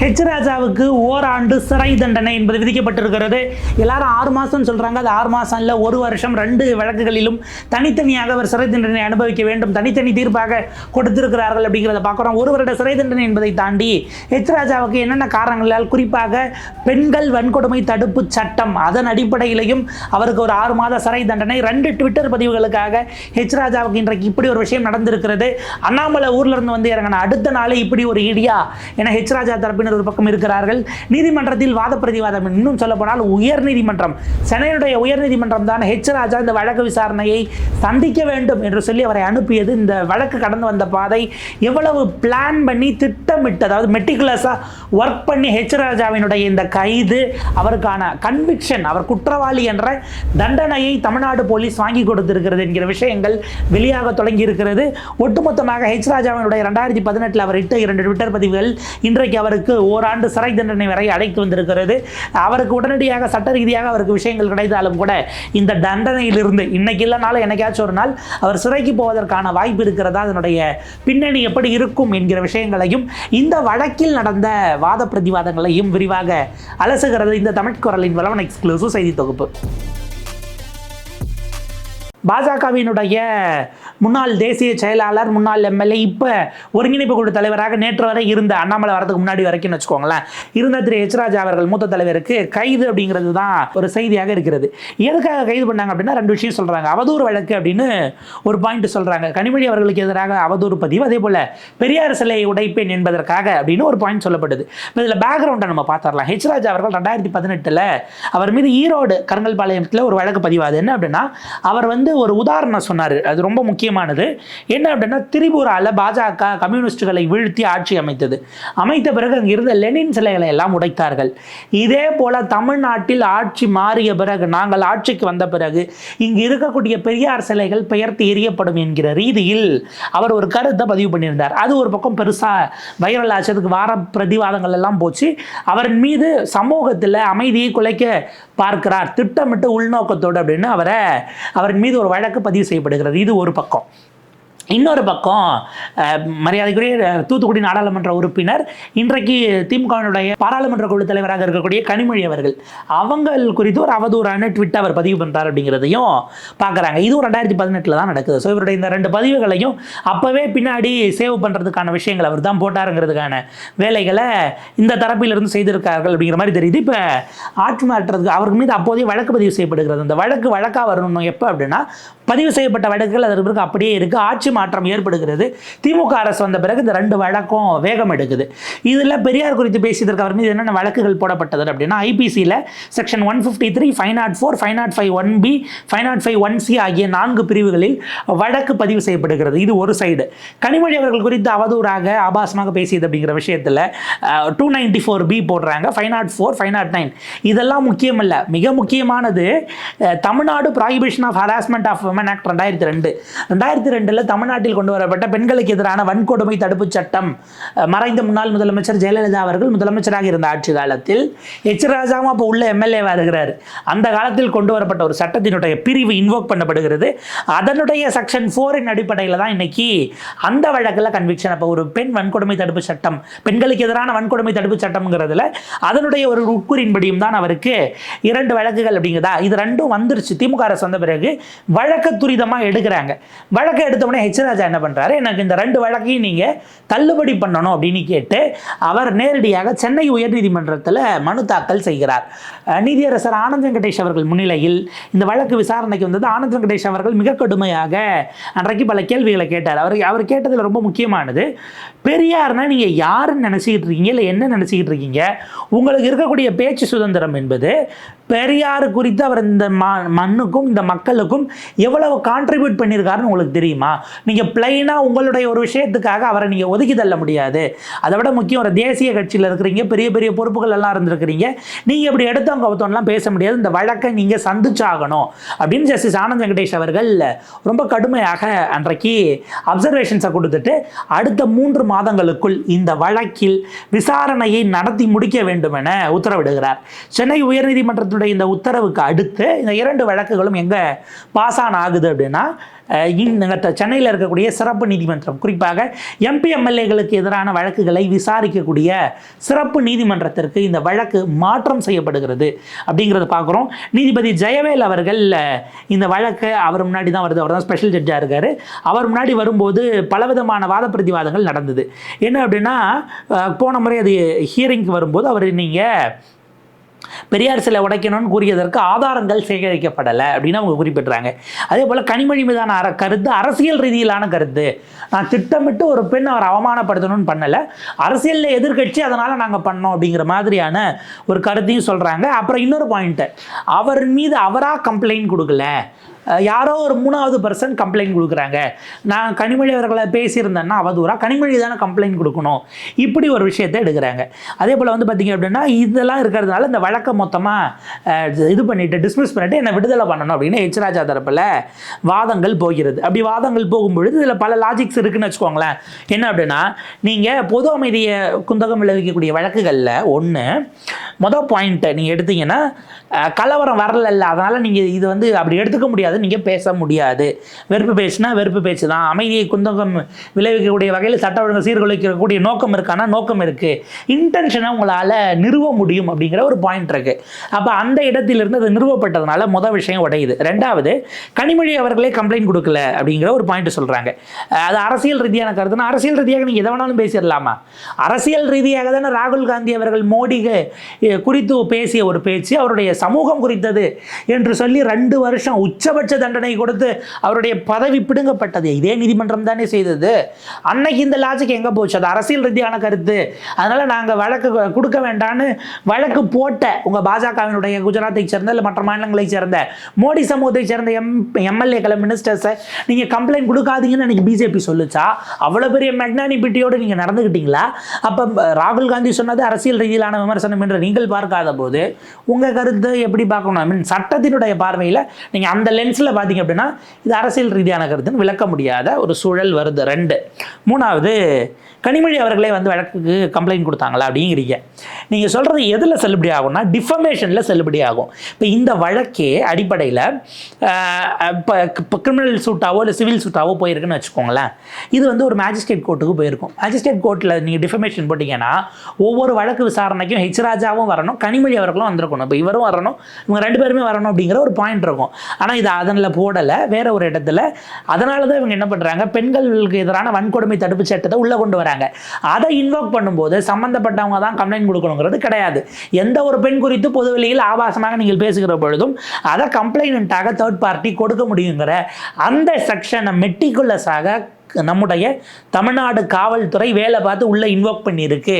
H ராஜாவுக்கு ஓராண்டு சிறை தண்டனை என்பது விதிக்கப்பட்டிருக்கிறது. எல்லாரும் ஆறு மாதம் சொல்கிறாங்க அது ஆறு மாதம் இல்லை ஒரு வருஷம் ரெண்டு வழக்குகளிலும் தனித்தனியாக அவர் சிறை தண்டனை அனுபவிக்க வேண்டும். தனித்தனி தீர்ப்பாக கொடுத்திருக்கிறார்கள் அப்படிங்கிறத பார்க்குறோம். ஒரு வருட சிறை தண்டனை என்பதை தாண்டி ஹெச் ராஜாவுக்கு என்னென்ன காரணங்களால் குறிப்பாக பெண்கள் வன்கொடுமை தடுப்பு சட்டம் அதன் அடிப்படையிலையும் அவருக்கு ஒரு ஆறு மாத சிறை தண்டனை ரெண்டு ட்விட்டர் பதிவுகளுக்காக ஹெச் ராஜாவுக்கு இன்றைக்கு இப்படி ஒரு விஷயம் நடந்திருக்கிறது. அண்ணாமலை ஊர்லேருந்து வந்து இறங்கின அடுத்த நாளே இப்படி ஒரு இடியா என ஹெச் ராஜா தரப்பினர் ஒரு பக்கம் இருக்கிறார்கள். நீதிமன்றத்தில் வாத பிரதிவாதம் இன்னும் சொல்லப்போனால் உயர் நீதிமன்றம். சென்னையினுடைய உயர் நீதிமன்றம் தான் ஹெச் ராஜா இந்த வழக்கு விசாரணையை சந்திக்க வேண்டும் என்று சொல்லி அவரை அனுப்பியது. இந்த வழக்கு கடந்து வந்த பாதை எவ்வளவு பிளான் பண்ணி திட்டமிட்டு அதாவது மெட்டிகுலஸாக ஒர்க் பண்ணி ஹெச் ராஜாவினுடைய இந்த கைது அவருக்கான கன்விக்ஷன் அவர் குற்றவாளி என்ற தண்டனையை தமிழ்நாடு போலீஸ் வாங்கி கொடுத்திருக்கிறது என்கிற விஷயங்கள் வெளியாக தொடங்கி இருக்கிறது. ஒட்டுமொத்தமாக ஹெச் ராஜாவினுடைய ரெண்டாயிரத்தி பதினெட்டில் அவர் இட்ட இரண்டு ட்விட்டர் பதிவுகள் இன்றைக்கு அவருக்கு ஓராண்டு சிறை தண்டனை வரை அழைத்து வந்திருக்கிறது. அவருக்கு உடனடியாக சட்ட ரீதியாக அவருக்கு விஷயங்கள் கிடைத்தாலும் கூட இந்த தண்டனையிலிருந்து இன்னைக்கு இல்லைனாலும் என்னைக்காச்சும் ஒரு நாள் அவர் சிறைக்கு போவதற்கான வாய்ப்பு இருக்கிறதா? அதனுடைய பின்னணி எப்படி இருக்கும் என்கிற விஷயங்களையும் இந்த வழக்கில் நடந்த வாத பிரதிவாதங்களையும் விரிவாக அலசுகிறது இந்த தமிழ் குரலின் வளவன் எக்ஸ்க்ளூசிவ் செய்தி தொகுப்பு. பாஜகவினுடைய முன்னாள் தேசிய செயலாளர் முன்னாள் எம்எல்ஏ இப்போ ஒருங்கிணைப்பு குழு தலைவராக நேற்று வரை இருந்த அண்ணாமலை வரதுக்கு முன்னாடி வரைக்கும் வச்சுக்கோங்களேன். இருந்த திரு ஹெச்ராஜா அவர்கள் மூத்த தலைவருக்கு கைது அப்படிங்கிறது தான் ஒரு செய்தியாக இருக்கிறது. எதுக்காக கைது பண்ணாங்க அப்படின்னா ரெண்டு விஷயம் சொல்கிறாங்க அவதூறு வழக்கு அப்படின்னு ஒரு பாயிண்ட் சொல்கிறாங்க கனிமொழி அவர்களுக்கு எதிராக அவதூறு பதிவு அதே போல் பெரியார் சிலையை உடைப்பேன் என்பதற்காக அப்படின்னு ஒரு பாயிண்ட் சொல்லப்படுது. இப்போ இதில் பேக்ரவுண்டை நம்ம பார்த்துடலாம். ஹெச்ராஜா அவர்கள் ரெண்டாயிரத்தி பதினெட்டில் அவர் மீது ஈரோடு கருங்கல்பாளையத்தில் ஒரு வழக்கு பதிவாது. என்ன அப்படின்னா அவர் வந்து வந்து ஒரு உதாரணம் சொன்னார். அது ரொம்ப முக்கியமானது. என்ன அப்படின்னா திரிபுராவில் பாஜக கம்யூனிஸ்டுகளை வீழ்த்தி ஆட்சி அமைத்தது. அமைத்த பிறகு அங்கே இருந்த லெனின் சிலைகளை எல்லாம் உடைத்தார்கள். இதே போல் தமிழ்நாட்டில் ஆட்சி மாறிய பிறகு நாங்கள் ஆட்சிக்கு வந்த பிறகு இங்கு இருக்கக்கூடிய பெரியார் சிலைகள் பெயர்த்து எரியப்படும் என்கிற ரீதியில் அவர் ஒரு கருத்தை பதிவு பண்ணியிருந்தார். அது ஒரு பக்கம் பெருசாக வைரல் ஆச்சதுக்கு வார பிரதிவாதங்கள் எல்லாம் போச்சு. அவரின் மீது சமூகத்தில் அமைதியை குலைக்க பார்க்கிறார். திட்டமிட்டு உள்நோக்கத்தோடு அப்படின்னு அவரை அவரின் மீது ஒரு வழக்கு பதிவு செய்யப்படுகிறது. இது ஒரு பக்கம். இன்னொரு பக்கம் மரியாதைக்குரிய தூத்துக்குடி நாடாளுமன்ற உறுப்பினர் இன்றைக்கு திமுகவினுடைய பாராளுமன்ற குழு தலைவராக இருக்கக்கூடிய கனிமொழி அவர்கள். அவங்கள் குறித்து ஒரு அவதூறான ட்விட் அவர் பதிவு பண்ணுறார் அப்படிங்கிறதையும் பார்க்குறாங்க. இதுவும் ரெண்டாயிரத்தி பதினெட்டில் தான் நடக்குது. ஸோ இவருடைய இந்த ரெண்டு பதிவுகளையும் அப்போவே பின்னாடி சேவ் பண்ணுறதுக்கான விஷயங்கள் அவர் தான் போட்டாருங்கிறதுக்கான வேலைகளை இந்த தரப்பிலிருந்து செய்திருக்கார்கள் அப்படிங்கிற மாதிரி தெரியுது. இப்போ ஆட்சி மாற்றுறதுக்கு அவருக்கு மீது அப்போதே வழக்கு பதிவு செய்யப்படுகிறது. அந்த வழக்கு வழக்காக வரணும் எப்போ அப்படின்னா பதிவு செய்யப்பட்ட வழக்குகள் அதற்கு அப்படியே இருக்குது ஆட்சி மாற்றம் ஏற்படுகிறது. திமுக அரசு வந்த பிறகு இந்த ரெண்டு வழக்கும் வேகம் எடுக்குது. இதில் பெரியார் குறித்து பேசியதற்கு அவர் மீது என்னென்ன வழக்குகள் போடப்பட்டது அப்படின்னா ஐபிசியில் section one fifty three five nought four five nought five one B five nought five one C ஆகிய நான்கு பிரிவுகளில் வழக்கு பதிவு செய்யப்படுகிறது. இது ஒரு சைடு கனிமொழி அவர்கள் குறித்து அவதூறாக ஆபாசமாக பேசியது அப்படிங்கிற விஷயத்தில் டூ நைன்டி ஃபோர் பி போடுறாங்க. Five nought four five nought nine இதெல்லாம் முக்கியமல்ல. மிக முக்கியமானது Tamil Nadu prohibition of harassment of women act ரெண்டாயிரத்தி ரெண்டு. ரெண்டாயிரத்தி ரெண்டில் தமிழ்நாட்டில் கொண்டு வரப்பட்ட பெண்களுக்கு எதிரான வன்கொடுமை தடுப்புச் சட்டம். மறைந்த முன்னாள் முதலமைச்சர் ஜெயலலிதா அவர்கள் முதலமைச்சராக இருந்த ஆட்சி காலத்தில் எச். ராஜாவும் அப்போ உள்ள எம்எல்ஏவாக இருக்கிறார். அந்த காலத்தில் கொண்டு வரப்பட்ட ஒரு சட்டத்தினுடைய பிரிவு இன்வோக் பண்ணப்படுகிறது. அதனுடைய செக்ஷன் ஃபோரின் அடிப்படையில் தான் இன்னைக்கு அந்த வழக்கில் கன்விக்ஷன் அப்போ ஒரு பெண் வன்கொடுமை தடுப்பு சட்டம் பெண்களுக்கு எதிரான வன்கொடுமை தடுப்பு சட்டம்ங்கிறதுல அதனுடைய ஒரு உட்கூறின்படியும் தான் அவருக்கு இரண்டு வழக்குகள் அப்படிங்கிறதா இது ரெண்டும் வந்துருச்சு. திமுக அரசு வந்த பிறகு வழக்கை துரிதமாக எடுக்கிறாங்க. வழக்கை எடுத்த உடனே ராஜா என்ன பண்ணுறாரு எனக்கு இந்த ரெண்டு வழக்கையும் நீங்கள் தள்ளுபடி பண்ணணும் அப்படின்னு கேட்டு அவர் நேரடியாக சென்னை உயர்நீதிமன்றத்தில் மனு தாக்கல் செய்கிறார். நீதியரசர் ஆனந்த் வெங்கடேஷ் அவர்கள் முன்னிலையில் இந்த வழக்கு விசாரணைக்கு வந்தது. ஆனந்த் வெங்கடேஷ் அவர்கள் மிக கடுமையாக அன்றைக்கு பல கேள்விகளை கேட்டார். அவர் அவர் கேட்டதில் ரொம்ப முக்கியமானது பெரியார்னா நீங்கள் யாருன்னு நினச்சிக்கிட்டு இருக்கீங்க? இல்லை என்ன நினச்சிக்கிட்டு இருக்கீங்க? உங்களுக்கு இருக்கக்கூடிய பேச்சு சுதந்திரம் என்பது பெரியார் குறித்து அவர் இந்த ம- மண்ணுக்கும் இந்த மக்களுக்கும் எவ்வளவு கான்ட்ரிபியூட் பண்ணியிருக்காருன்னு உங்களுக்கு தெரியுமா? நீங்கள் பிளைனாக உங்களுடைய ஒரு விஷயத்துக்காக அவரை நீங்கள் ஒதுக்கி தள்ள முடியாது. அதை விட முக்கியம் ஒரு தேசிய கட்சியில் இருக்கிறீங்க பெரிய பெரிய பொறுப்புகள் எல்லாம் இருந்திருக்கிறீங்க. நீங்கள் இப்படி எடுத்தவங்க கவுத்தவங்கலாம் பேச முடியாது. இந்த வழக்கை நீங்கள் சந்திச்சாகணும் அப்படின்னு ஜஸ்டிஸ் ஆனந்த் வெங்கடேஷ் அவர்கள் ரொம்ப கடுமையாக அன்றைக்கு அப்சர்வேஷன்ஸை கொடுத்துட்டு அடுத்த மூன்று மாதங்களுக்குள் இந்த வழக்கில் விசாரணையை நடத்தி முடிக்க வேண்டும் என உத்தரவிடுகிறார். சென்னை உயர்நீதிமன்றத்தினுடைய இந்த உத்தரவுக்கு அடுத்து இந்த இரண்டு வழக்குகளும் எங்கே பாஸ் ஆன் ஆகுது அப்படின்னா சென்னையில் இருக்கக்கூடிய சிறப்பு நீதிமன்றம். குறிப்பாக எம்பி எம்எல்ஏகளுக்கு எதிரான வழக்குகளை விசாரிக்கக்கூடிய சிறப்பு நீதிமன்றத்திற்கு இந்த வழக்கு மாற்றம் செய்யப்படுகிறது அப்படிங்கிறத பார்க்குறோம். நீதிபதி ஜெயவேல் அவர்கள் இந்த வழக்கு அவர் முன்னாடி தான் வருது. அவர் தான் ஸ்பெஷல் ஜட்ஜாக இருக்கார். அவர் முன்னாடி வரும்போது பலவிதமான வாத பிரதிவாதங்கள் நடந்தது. என்ன அப்படின்னா போன முறை அது ஹியரிங்க்கு வரும்போது அவர் நீங்கள் பெரியார் சிலை உடைக்கணும்னு கூறியதற்கு ஆதாரங்கள் சேகரிக்கப்படலை அப்படின்னு அவங்க குறிப்பிட்றாங்க. அதே போல் கனிமொழி மீதான அர கருத்து அரசியல் ரீதியிலான கருத்து. நான் திட்டமிட்டு ஒரு பெண் அவர் அவமானப்படுத்தணும்னு பண்ணலை. அரசியலில் எதிர்க்கட்சி அதனால் நாங்கள் பண்ணோம் அப்படிங்கிற மாதிரியான ஒரு கருத்தையும் சொல்கிறாங்க அப்புறம் இன்னொரு பாயிண்ட்டு அவர் மீது அவராக கம்ப்ளைண்ட் கொடுக்கல. யாரோ ஒரு மூணாவது பர்சன் கம்ப்ளைண்ட் கொடுக்குறாங்க. நான் கனிமொழி அவர்களை பேசியிருந்தேன்னா அவதூறா கனிமொழி தானே கம்ப்ளைண்ட் கொடுக்கணும். இப்படி ஒரு விஷயத்தை எடுக்கிறாங்க. அதே போல் வந்து பார்த்தீங்க அப்படின்னா இதெல்லாம் இருக்கிறதுனால இந்த வழக்கை மொத்தமாக இது பண்ணிட்டு டிஸ்மிஸ் பண்ணிட்டு என்னை விடுதலை பண்ணணும் அப்படின்னு எச் ராஜா தரப்பில் வாதங்கள் போகிறது. அப்படி வாதங்கள் போகும்பொழுது இதில் பல லாஜிக்ஸ் இருக்குன்னு வச்சுக்கோங்களேன். என்ன அப்படின்னா நீங்கள் பொது அமைதியை குந்தகம் விளைவிக்கக்கூடிய வழக்குகளில் ஒன்று மொதல் பாயிண்ட்டை நீங்கள் எடுத்தீங்கன்னா கலவரம் வரல அதனால் நீங்கள் இது வந்து அப்படி எடுத்துக்க முடியாது. நீங்கள் பேச முடியாது. வெறுப்பு பேச்சுனா வெறுப்பு பேச்சு தான் அமைதியை குந்தகம் விளைவிக்கக்கூடிய வகையில் சட்ட ஒழுங்கு சீர்குலைக்கக்கூடிய நோக்கம் இருக்கானா நோக்கம் இருக்குது இன்டென்ஷனை உங்களால் நிறுவ முடியும் அப்படிங்கிற ஒரு பாயிண்ட் இருக்குது அப்போ அந்த இடத்திலிருந்து அது நிறுவப்பட்டதுனால முதல் விஷயம் உடையுது. ரெண்டாவது கனிமொழி அவர்களே கம்ப்ளைண்ட் கொடுக்கல அப்படிங்கிற ஒரு பாயிண்ட் சொல்கிறாங்க அது அரசியல் ரீதியான கருத்துனா அரசியல் ரீதியாக நீங்கள் எதை வேணாலும் பேசிடலாமா? அரசியல் ரீதியாக தானே ராகுல் காந்தி அவர்கள் மோடிக்கு குறித்து பேசிய ஒரு பேச்சு அவருடைய சமூகம் குறித்தது என்று சொல்லி ரெண்டு வருஷம் உச்சபட்ச தண்டனை கொடுத்து அவருடைய பதவி பிடுங்கப்பட்டது. இதே நீதிமன்றம் தானே செய்தது. அன்னைக்கு இந்த லாஜிக் எங்கே போச்சு? அது அரசியல் ரீதியான கருத்து. அதனால நாங்கள் வழக்கு கொடுக்க வேண்டான்னு வழக்கு போட்ட உங்கள் பாஜகவினுடைய குஜராத்தை சேர்ந்த இல்லை மற்ற மாநிலங்களை சேர்ந்த மோடி சமூகத்தை சேர்ந்த எம் எம்எல்ஏக்களை மினிஸ்டர்ஸை நீங்கள் கம்ப்ளைண்ட் கொடுக்காதீங்கன்னு அன்றைக்கி பிஜேபி சொல்லுச்சா? அவ்வளோ பெரிய மெக்னானிபிட்டியோடு நீங்கள் நடந்துக்கிட்டீங்களா அப்போ ராகுல் காந்தி சொன்னது அரசியல் ரீதியிலான விமர்சனம் என்று நீங்கள் பார்க்காத போது உங்கள் கருத்து எப்படி பார்க்கணும்? ஐ மீன் சட்டத்தினுடைய பார்வையில் நீங்கள் அந்த சென்ஸில் பார்த்தீங்க அப்படின்னா இது அரசியல் ரீதியான கருத்துன்னு விளக்க முடியாத ஒரு சூழல் வருது. ரெண்டு. மூணாவது கனிமொழி அவர்களே வந்து வழக்குக்கு கம்ப்ளைண்ட் கொடுத்தாங்களா அப்படிங்கிறீங்க. நீங்கள் சொல்கிறது எதில் செல்லுபடி ஆகும்னா டிஃபமேஷனில் செல்லுபடி ஆகும். இப்போ இந்த வழக்கே அடிப்படையில் இப்போ இப்போ கிரிமினல் சூட்டாவோ இல்லை சிவில் சூட்டாவோ போயிருக்குன்னு வச்சுக்கோங்களேன். இது வந்து ஒரு மேஜிஸ்ட்ரேட் கோர்ட்டுக்கு போயிருக்கும். மேஜிஸ்ட்ரேட் கோர்ட்டில் நீங்கள் டிஃபமேஷன் போட்டிங்கன்னா ஒவ்வொரு வழக்கு விசாரணைக்கும் ஹெச் ராஜாவும் வரணும் கனிமொழி அவர்களும் வந்திருக்கணும். இப்போ இவரும் வரணும் இவங்க ரெண்டு பேருமே வரணும் அப்படிங்கிற ஒரு பாயிண்ட் இருக்கும். ஆனால் இது அதனில் போடலை வேற ஒரு இடத்துல. அதனால தான் இவங்க என்ன பண்ணுறாங்க பெண்களுக்கு எதிரான வன்கொடுமை தடுப்பு சட்டத்தை உள்ளே கொண்டு வர வராங்க அதை இன்வோக் பண்ணும்போது சம்மந்தப்பட்டவங்க தான் கம்ப்ளைண்ட் கொடுக்கணுங்கிறது கிடையாது. எந்த ஒரு பெண் குறித்து பொதுவெளியில் ஆபாசமாக நீங்கள் பேசுகிற பொழுதும் அதை கம்ப்ளைண்ட்டாக தேர்ட் பார்ட்டி கொடுக்க முடியுங்கிற அந்த செக்ஷனை மெட்டிகுலஸாக நம்முடைய தமிழ்நாடு காவல்துறை வேலை பார்த்து உள்ளே இன்வோக் பண்ணியிருக்கு.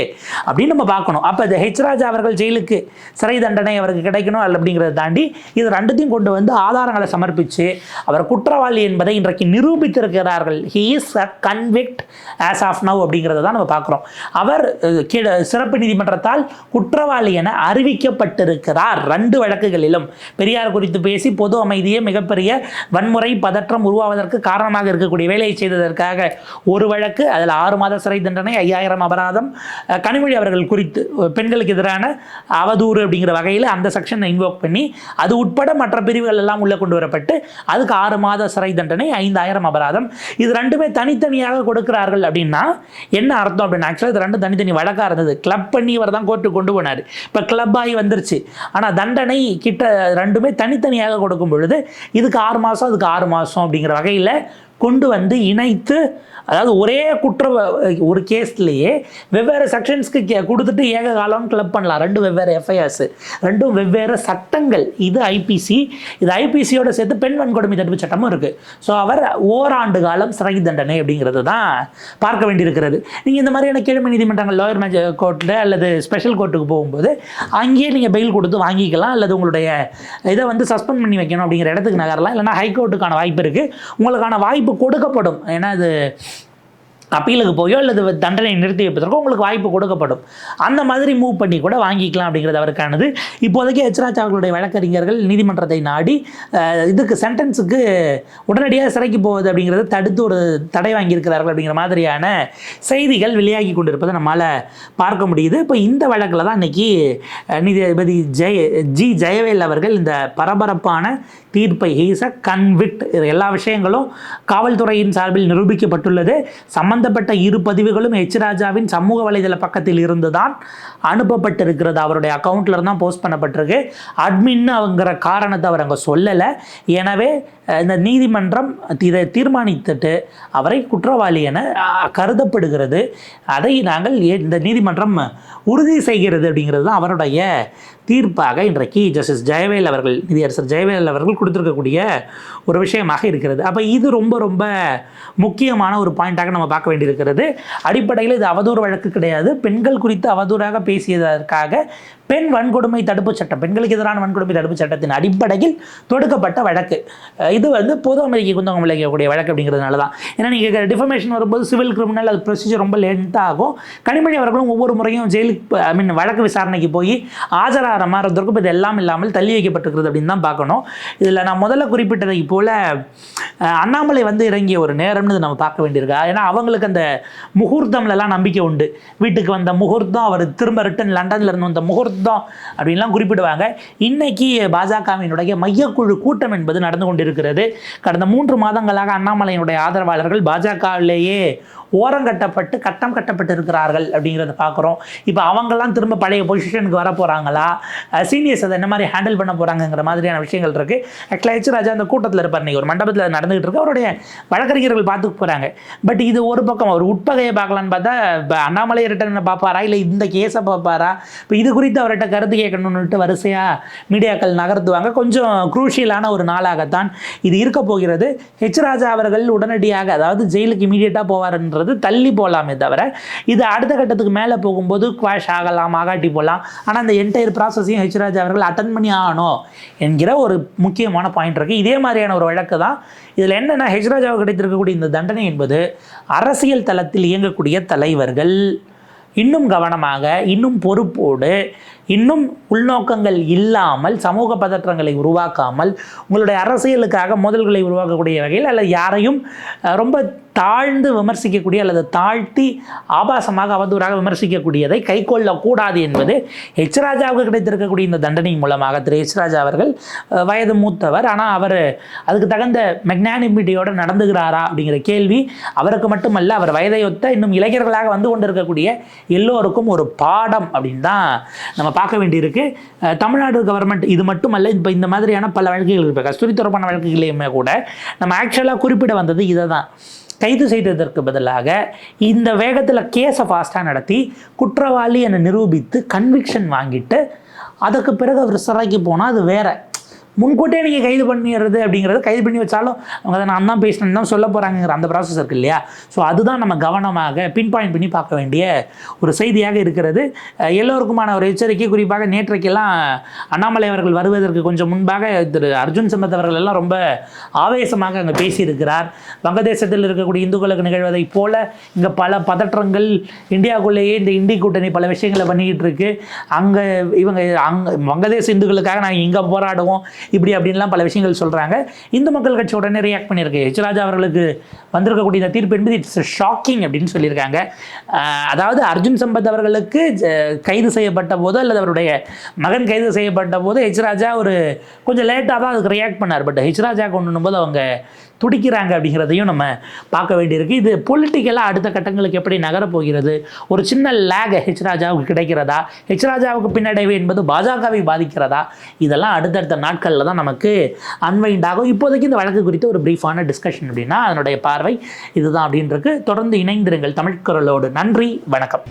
அப்படின்னு நம்ம பார்க்கணும். அப்போ இது ஹெச் ராஜா அவர்கள் ஜெயிலுக்கு சிறை தண்டனை அவருக்கு கிடைக்கணும் அல்ல அப்படிங்கிறத தாண்டி இது ரெண்டுத்தையும் கொண்டு வந்து ஆதாரங்களை சமர்ப்பித்து அவர் குற்றவாளி என்பதை இன்றைக்கு நிரூபித்திருக்கிறார்கள். He is a convict as of now அப்படிங்கிறத தான் நம்ம பார்க்குறோம். அவர் கீழே சிறப்பு நீதிமன்றத்தால் குற்றவாளி என அறிவிக்கப்பட்டிருக்கிறார் ரெண்டு வழக்குகளிலும். பெரியார் குறித்து பேசி பொது அமைதியை மிகப்பெரிய வன்முறை பதற்றம் உருவாவதற்கு காரணமாக இருக்கக்கூடிய வேலையை செய்ததற்கு அதற்காக ஒரு வழக்கு அதில் ஆறு மாத சிறை தண்டனை ஐயாயிரம் அபராதம். கனிமொழி அவர்கள் குறித்து பெண்களுக்கு எதிரான அவதூறு அப்படிங்கிற வகையில் அந்த செக்ஷனை இன்வோக் பண்ணி அது உட்பட மற்ற பிரிவுகள் எல்லாம் உள்ளே கொண்டு வரப்பட்டு அதுக்கு ஆறு மாத சிறை தண்டனை ஐந்தாயிரம் அபராதம். இது ரெண்டுமே தனித்தனியாக கொடுக்கிறார்கள் அப்படின்னா என்ன அர்த்தம் அப்படின்னா ஆக்சுவலாக இது ரெண்டும் தனித்தனி வழக்காக இருந்தது. கிளப் பண்ணி இவர் தான் கோர்ட்டு கொண்டு போனார். இப்போ கிளப் ஆகி வந்துருச்சு. ஆனால் தண்டனை கிட்ட ரெண்டுமே தனித்தனியாக கொடுக்கும் பொழுது இதுக்கு ஆறு மாதம் அதுக்கு ஆறு மாதம் அப்படிங்கிற வகையில் கொண்டு வந்து இணைத்து அதாவது ஒரே குற்ற ஒரு கேஸ்லேயே வெவ்வேறு செக்ஷன்ஸ்க்கு கே கொடுத்துட்டு ஏக காலம் கிளப் பண்ணலாம். ரெண்டு வெவ்வேறு எஃப்ஐஆர்ஸ் ரெண்டும் வெவ்வேறு சட்டங்கள். இது ஐபிசி இது ஐபிசியோட சேர்த்து பெண் வன்கொடுமை தடுப்பு சட்டமும் இருக்குது ஸோ அவர் ஓராண்டு காலம் சிறை தண்டனை அப்படிங்கிறது தான் பார்க்க வேண்டியிருக்கிறது. நீங்கள் இந்த மாதிரியான கீழ்மை நீதிமன்றங்கள் லோயர் மேஜ கோர்ட்டில் அல்லது ஸ்பெஷல் கோர்ட்டுக்கு போகும்போது அங்கேயே நீங்கள் பெயில் கொடுத்து வாங்கிக்கலாம். அல்லது உங்களுடைய இதை வந்து சஸ்பெண்ட் பண்ணி வைக்கணும் அப்படிங்கிற இடத்துக்கு நகரலாம். இல்லைனா ஹைகோர்ட்டுக்கான வாய்ப்பு இருக்குது உங்களுக்கான வாய்ப்பு கொடுக்கப்படும். ஏன்னா அது அப்பீலுக்கு போயோ அல்லது தண்டனை நிறுத்தி வைப்பதற்கோ உங்களுக்கு வாய்ப்பு கொடுக்கப்படும். அந்த மாதிரி மூவ் பண்ணி கூட வாங்கிக்கலாம் அப்படிங்கிறது அவருக்கானது. இப்போதைக்கு ஹெச்ராஜ் அவர்களுடைய வழக்கறிஞர்கள் நீதிமன்றத்தை நாடி இதுக்கு சென்டென்ஸுக்கு உடனடியாக சிறைக்கு போவது அப்படிங்கிறத தடுத்து ஒரு தடை வாங்கியிருக்கிறார்கள் அப்படிங்கிற மாதிரியான செய்திகள் வெளியாகி கொண்டிருப்பதை நம்மால் பார்க்க முடியுது. இப்போ இந்த வழக்கில் தான் இன்றைக்கி நீதிபதி ஜெய ஜி ஜெயவேல் அவர்கள் இந்த பரபரப்பான தீர்ப்பை ஹீஸ் அ கன்விக்ட் எல்லா விஷயங்களும் காவல்துறையின் சார்பில் நிரூபிக்கப்பட்டுள்ளது. சம்பந்தப்பட்ட இரு பதிவுகளும் ஹெச் ராஜாவின் சமூக வலைதள பக்கத்தில் இருந்து தான் அனுப்பப்பட்டிருக்கிறது. அவருடைய அக்கௌண்ட்டில் தான் போஸ்ட் பண்ணப்பட்டிருக்கு. அட்மின்னு அவங்கிற காரணத்தை அவர் அங்கே சொல்லலை. எனவே இந்த நீதிமன்றம் இதை தீர்மானித்துட்டு அவரை குற்றவாளி என கருதப்படுகிறது. அதை நாங்கள் இந்த நீதிமன்றம் உறுதி செய்கிறது அப்படிங்கிறது தான் அவருடைய தீர்ப்பாக இன்றைக்கு ஜஸ்டிஸ் ஜெயவேல் அவர்கள் நீதியரசர் ஜெயவேல் அவர்கள் கொடுத்திருக்கக்கூடிய ஒரு விஷயமாக இருக்கிறது. அப்போ இது ரொம்ப ரொம்ப முக்கியமான ஒரு பாயிண்ட்டாக நம்ம பார்க்க வேண்டியிருக்கிறது. அடிப்படையில் இது அவதூறு வழக்கு கிடையாது. பெண்கள் குறித்து அவதூறாக பேசியதற்காக பெண் வன்கொடுமை தடுப்புச் சட்டம் பெண்களுக்கு எதிரான வன்கொடுமை தடுப்புச் சட்டத்தின் அடிப்படையில் தொடுக்கப்பட்ட வழக்கு. இது வந்து பொது அமைதிக்கு குந்தகம் விளைவிக்கக்கூடிய வழக்கு அப்படிங்கிறதுனால தான் ஏன்னா நீங்கள் டிஃபமேஷன் வரும்போது சிவில் கிரிமினல் அது ப்ரொசீஜர் ரொம்ப லென்த்தாக ஆகும். கனிமொழி அவர்களும் ஒவ்வொரு முறையும் ஜெயிலுக்கு ஐ மீன் வழக்கு விசாரணைக்கு போய் ஆஜராகிற மாறுவதற்கும் இது எல்லாம் இல்லாமல் தள்ளி வைக்கப்பட்டிருக்கிறது அப்படின்னு தான் பார்க்கணும். இதில் நான் முதல்ல குறிப்பிட்டதை போல் அண்ணாமலை வந்து இறங்கிய ஒரு நேரம்னு நம்ம பார்க்க வேண்டியிருக்கா. ஏன்னா அவங்களுக்கு அந்த முகூர்த்தம்லலாம் நம்பிக்கை உண்டு. வீட்டுக்கு வந்த முகூர்த்தம் அவர் திரும்ப ரிட்டன் லண்டனில் இருந்து வந்த முகூர்த்தம் அப்படின்லாம் குறிப்பிடுவாங்க. இன்னைக்கு பாஜகவினுடைய மையக்குழு கூட்டம் என்பது நடந்து கொண்டிருக்கிறது. கடந்த மூன்று மாதங்களாக அண்ணாமலையினுடைய ஆதரவாளர்கள் பாஜகவிலேயே ஓரங்கட்டப்பட்டு கட்டம் கட்டப்பட்டு இருக்கிறார்கள் அப்படிங்கிறத பார்க்குறோம். இப்போ அவங்கெல்லாம் திரும்ப பழைய பொசிஷனுக்கு வர போகிறாங்களா சீனியர்ஸ் அதை என்ன மாதிரி ஹேண்டில் பண்ண போகிறாங்கங்கிற மாதிரியான விஷயங்கள் இருக்குது ஆக்சுவலாக எச் ராஜா அந்த கூட்டத்தில் இருப்பார் இன்னைக்கு. ஒரு மண்டபத்தில் நடந்துகிட்டு இருக்கு. அவருடைய வழக்கறிஞர்கள் பார்த்துக்க போகிறாங்க பட் இது ஒரு பக்கம் அவர் உட்பகையை பார்க்கலான்னு பார்த்தா இப்போ அண்ணாமலை ரிட்டர்னை பார்ப்பாரா? இல்லை இந்த கேஸை பார்ப்பாரா? இப்போ இது குறித்து அவர்கிட்ட கருத்து கேட்கணுன்னுட்டு வரிசையாக மீடியாக்கள் நகர்த்துவாங்க. கொஞ்சம் குரூஷியலான ஒரு நாளாகத்தான் இது இருக்க போகிறது. ஹெச் ராஜா அவர்கள் உடனடியாக அதாவது ஜெயிலுக்கு இமீடியட்டாக போவார்ன்றது தள்ளி போகலாமே தவிர இது அடுத்த கட்டத்துக்கு மேலே போகும்போது குவாஷ் ஆகலாம் ஆகாட்டி போகலாம் ஆனால் அந்த என்டையர் ப்ராசஸையும் ஹெச்ராஜ் அவர்கள் அட்டன் பண்ணி ஆகணும் என்கிற ஒரு முக்கியமான பாயிண்ட் இருக்குது இதே மாதிரியான ஒரு வழக்கு தான். இதில் என்னென்னா ஹெச்ராஜாவுக்கு கிடைத்திருக்கக்கூடிய இந்த தண்டனை என்பது அரசியல் தளத்தில் இயங்கக்கூடிய தலைவர்கள் இன்னும் கவனமாக இன்னும் பொறுப்போடு இன்னும் உள்நோக்கங்கள் இல்லாமல் சமூக பதற்றங்களை உருவாக்காமல் உங்களுடைய அரசியலுக்காக மோதல்களை உருவாக்கக்கூடிய வகையில் அல்லது யாரையும் ரொம்ப தாழ்ந்து விமர்சிக்கக்கூடிய அல்லது தாழ்த்தி ஆபாசமாக அவதூறாக விமர்சிக்கக்கூடியதை கைக்கொள்ளக்கூடாது என்பது ஹெச் ராஜாவுக்கு கிடைத்திருக்கக்கூடிய இந்த தண்டனை மூலமாக திரு ஹெச் ராஜா அவர்கள் வயது மூத்தவர். ஆனால் அவர் அதுக்கு தகுந்த மெக்னானிமிட்டியோடு நடந்துகிறாரா அப்படிங்கிற கேள்வி அவருக்கு மட்டுமல்ல அவர் வயதையொத்த இன்னும் இளைஞர்களாக வந்து கொண்டிருக்கக்கூடிய எல்லோருக்கும் ஒரு பாடம் அப்படின்னு தான் நம்ம பார்க்க வேண்டியிருக்கு. தமிழ்நாடு கவர்மெண்ட் இது மட்டுமல்ல இப்போ இந்த மாதிரியான பல வழக்குகள் இப்போ கஸ்தூரி தொடர்பான வழக்குகளையுமே கூட நம்ம ஆக்சுவலாக குறிப்பிட வந்தது இதை தான் கைது செய்ததற்கு பதிலாக இந்த வேகத்தில் கேஸை ஃபாஸ்ட்டாக நடத்தி குற்றவாளி என நிரூபித்து கன்விக்ஷன் வாங்கிட்டு அதுக்கு பிறகு அவர் சிறைக்கு போனால் அது வேறு. முன்கூட்டே நீங்கள் கைது பண்ணிடுறது அப்படிங்கிறது கைது பண்ணி வச்சாலும் அவங்க அதை நான் தான் பேசினேன் தான் சொல்ல போகிறாங்கிற அந்த ப்ராசஸ் இருக்குது இல்லையா? ஸோ அதுதான் நம்ம கவனமாக பின் பாயிண்ட் பண்ணி பார்க்க வேண்டிய ஒரு செய்தியாக இருக்கிறது. எல்லோருக்குமான ஒரு எச்சரிக்கை. குறிப்பாக நேற்றைக்கெல்லாம் அண்ணாமலை அவர்கள் வருவதற்கு கொஞ்சம் முன்பாக திரு அர்ஜுன் சம்பத் அவர்கள் எல்லாம் ரொம்ப ஆவேசமாக அங்கே பேசியிருக்கிறார். வங்கதேசத்தில் இருக்கக்கூடிய இந்துக்களுக்கு நிகழ்வதைப் போல இங்கே பல பதற்றங்கள் இந்தியாவுக்குள்ளேயே இந்த இந்தி கூட்டணி பல விஷயங்களை பண்ணிக்கிட்டு இருக்கு. அங்கே இவங்க அங்கே வங்கதேச இந்துக்களுக்காக நாங்கள் இங்கே போராடுவோம். இப்படி அப்படின்லாம் பல விஷயங்கள் சொல்கிறாங்க இந்து மக்கள் கட்சி உடனே ரியாக்ட் பண்ணியிருக்கு. எச் ராஜா அவர்களுக்கு வந்திருக்கக்கூடிய இந்த தீர்ப்பு என்பது இட்ஸ் ஷாக்கிங் அப்படின்னு சொல்லியிருக்காங்க. அதாவது அர்ஜுன் சம்பத் அவர்களுக்கு கைது செய்யப்பட்ட போதோ அல்லது அவருடைய மகன் கைது செய்யப்பட்ட போது ஹெச் ராஜா ஒரு கொஞ்சம் லேட்டாக தான் அதுக்கு ரியாக்ட் பண்ணார். பட் ஹெச் ராஜா கொண்டு போது அவங்க துடிக்கிறாங்க அப்படிங்கிறதையும் நம்ம பார்க்க வேண்டியிருக்கு. இது பொலிட்டிக்கலாக அடுத்த கட்டங்களுக்கு எப்படி நகரப் போகிறது ஒரு சின்ன லேக் ஹெச் ராஜாவுக்கு கிடைக்கிறதா? ஹெச் ராஜாவுக்கு பின்னடைவு என்பது பாஜகவை பாதிக்கிறதா? இதெல்லாம் அடுத்தடுத்த நாட்களில் தான் நமக்கு அன்வைண்ட் ஆகும். இப்போதைக்கு இந்த வழக்கு குறித்து ஒரு பிரீஃபான டிஸ்கஷன் அப்படின்னா அதனுடைய பார்வை இதுதான் அப்படின்றது தொடர்ந்து இணைந்திருங்கள் தமிழ்குரலோடு நன்றி. வணக்கம்.